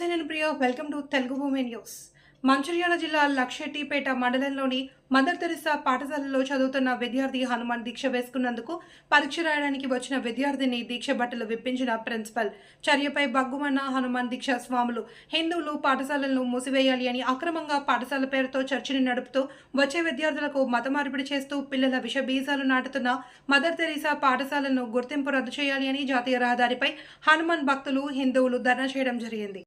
Priya. Welcome to Telugu భూమి news Mancherial జిల్లా లక్షెట్టిపేట మండలంలోని మదర్ తెరిసా పాఠశాలలో చదువుతున్న విద్యార్థి హనుమాన్ దీక్ష వేసుకున్నందుకు పరీక్ష రాయడానికి వచ్చిన విద్యార్థిని దీక్ష బట్టలు విప్పించిన ప్రిన్సిపల్. చర్యపై బగ్గుమన్న హనుమాన్ దీక్ష స్వాములు హిందువులు పాఠశాలలను మూసివేయాలి అని అక్రమంగా పాఠశాల పేరుతో చర్చని నడుపుతూ వచ్చే విద్యార్థులకు మత మార్పిడి చేస్తూ పిల్లల విష బీజాలు నాటుతున్న మదర్ తెరీసా పాఠశాలను గుర్తింపు రద్దు చేయాలి అని జాతీయ రహదారిపై హనుమాన్ భక్తులు హిందువులు ధర్నా చేయడం జరిగింది.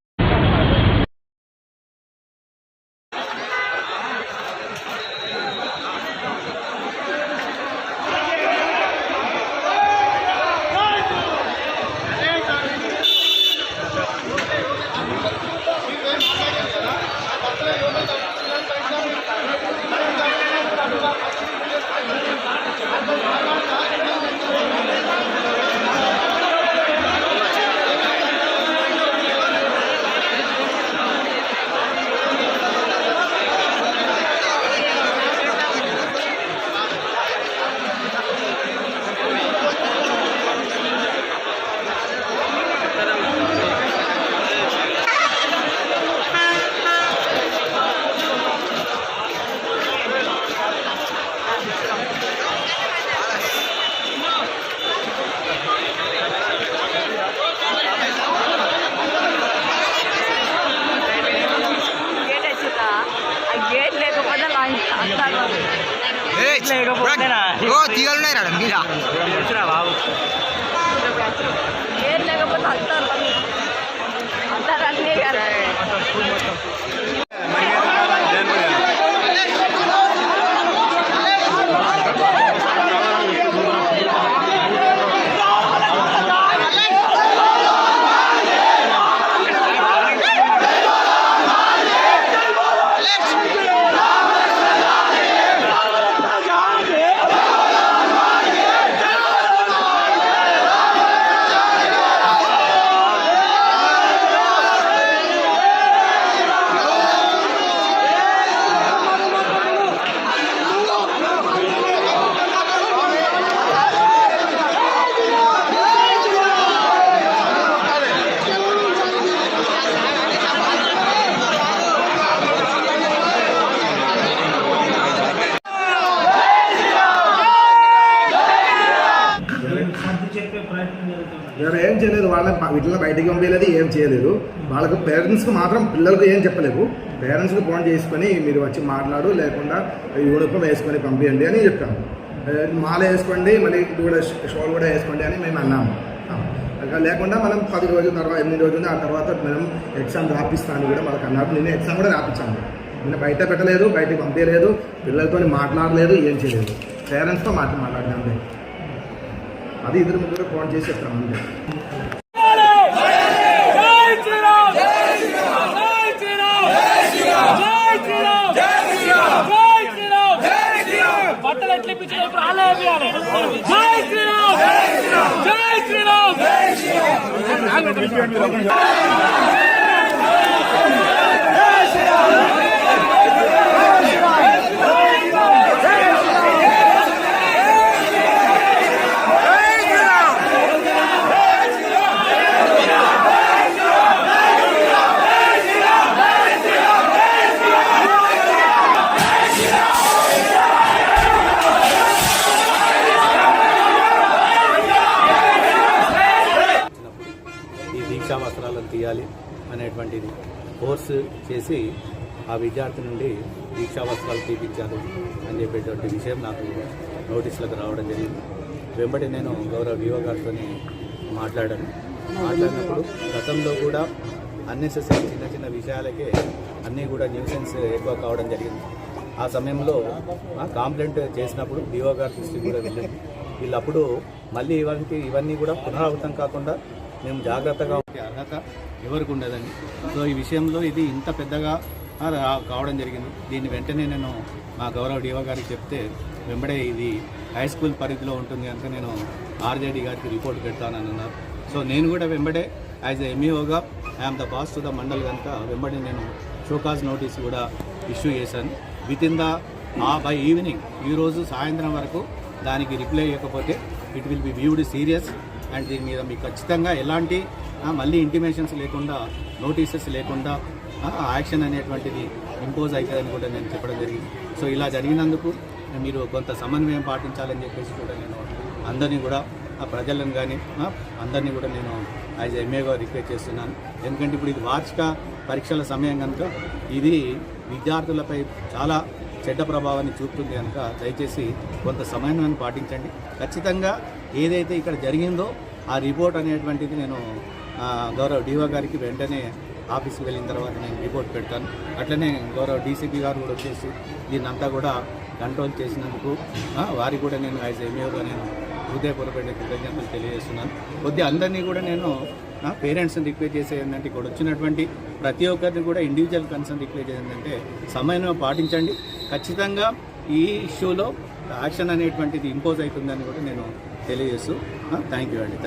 ఓ తీగలున్నాయి రాడ మీద బాబు వేరే ఏం చేయలేదు వాళ్ళని వీటిని వీటిలో బయటికి పంపించలేదు ఏం చేయలేదు. వాళ్ళకు పేరెంట్స్కి మాత్రం పిల్లలకు ఏం చెప్పలేదు. పేరెంట్స్కి ఫోన్ చేసుకొని మీరు వచ్చి మాట్లాడు లేకుండా యూనిఫామ్ వేసుకొని పంపించండి అని చెప్పాము మాల వేసుకోండి మళ్ళీ కూడా షోల్ కూడా వేసుకోండి అని మేము అన్నాము. లేకుండా మనం పది రోజుల తర్వాత ఎనిమిది రోజులు ఆ తర్వాత మనం ఎగ్జామ్ రాపిస్తాను కూడా మనకు అన్నారు. నేను ఎగ్జామ్ కూడా రాపించాను నేను బయట పెట్టలేదు బయటకు పంపించలేదు పిల్లలతో మాట్లాడలేదు ఏం చేయలేదు. పేరెంట్స్తో మాట మాట్లాడినాం అది ఇద్దరు ముగ్గురు ఫోన్ చేసి చెప్తాం అంతే బట్టలు ఎట్లా ఇప్పించిన ఇప్పుడు జై శ్రీరామ్ జై శ్రీరామ్. అనేటువంటిది కోర్సు చేసి ఆ విద్యార్థి నుండి దీక్షా వస్త్రాలు తీపించాలి అని చెప్పేటువంటి విషయం నాకు నోటీసులకు రావడం జరిగింది. వెంబడి నేను గౌరవ వివో గారితో మాట్లాడాను. మాట్లాడినప్పుడు గతంలో కూడా అన్నెసెసరీ చిన్న చిన్న విషయాలకే అన్నీ కూడా న్యూసెన్స్ ఎక్కువ కావడం జరిగింది. ఆ సమయంలో ఆ కాంప్లైంట్ చేసినప్పుడు డిఓ గారి దృష్టికి కూడా వెళ్ళింది. వీళ్ళప్పుడు మళ్ళీ ఇవన్నీ ఇవన్నీ కూడా పునరావృతం కాకుండా మేము జాగ్రత్తగా ఉండే అర్హత ఎవరికి ఉండదండి. సో ఈ విషయంలో ఇది ఇంత పెద్దగా కావడం జరిగింది. దీన్ని వెంటనే నేను మా గౌరవ డిఓ గారికి చెప్తే వెంబడే ఇది హై స్కూల్ పరిధిలో ఉంటుంది కనుక నేను ఆర్జేడి గారికి రిపోర్ట్ పెడతానని అన్నారు సో నేను కూడా వెంబడే as a ఎంఈఓగా I'm the boss to the mandal కనుక వెంబడే నేను షోకాజ్ నోటీస్ కూడా ఇష్యూ చేశాను. Within the by evening ఈరోజు సాయంత్రం వరకు దానికి రిప్లై ఇవ్వకపోతే it will be viewed serious. And దీని మీద మీకు ఖచ్చితంగా ఎలాంటి మళ్ళీ ఇంటిమేషన్స్ లేకుండా నోటీసెస్ లేకుండా యాక్షన్ అనేటువంటిది ఇంపోజ్ అవుతుందని కూడా నేను చెప్పడం జరిగింది. సో ఇలా జరిగినందుకు మీరు కొంత సమన్వయం పాటించాలని చెప్పేసి కూడా నేను అందరినీ కూడా ఆ ప్రజలను కానీ అందరినీ కూడా నేను యాజ్ ఎంఏగా రిక్వెస్ట్ చేస్తున్నాను. ఎందుకంటే ఇప్పుడు ఇది వార్షిక పరీక్షల సమయం కనుక ఇది విద్యార్థులపై చాలా చెడ్డ ప్రభావాన్ని చూపుతుంది కనుక దయచేసి కొంత సమన్వయాన్ని పాటించండి. ఖచ్చితంగా ఏదైతే ఇక్కడ జరిగిందో ఆ రిపోర్ట్ అనేటువంటిది నేను గౌరవ డిఓ గారికి వెంటనే ఆఫీస్కి వెళ్ళిన తర్వాత నేను రిపోర్ట్ పెడతాను. అట్లనే గౌరవ డీసీపీ గారు కూడా వచ్చేసి దీన్నంతా కూడా కంట్రోల్ చేసినందుకు వారికి కూడా నేను యాజ్ ఎంఏగా నేను హృదయపూర్వక కృతజ్ఞతలు తెలియజేస్తున్నాను. కొద్దిగా అందరినీ కూడా నేను పేరెంట్స్ని రిక్వెస్ట్ చేసే ఏంటంటే ఇక్కడ వచ్చినటువంటి ప్రతి ఒక్కరిని కూడా ఇండివిజువల్ కన్సర్న్ రిక్వెస్ట్ ఏంటంటే సమయం పాటించండి. ఖచ్చితంగా ఈ ఇష్యూలో యాక్షన్ అనేటువంటిది ఇంపోజ్ అవుతుందని కూడా నేను తెలియజేస్తూ థ్యాంక్ యూ అండి. థ్యాంక్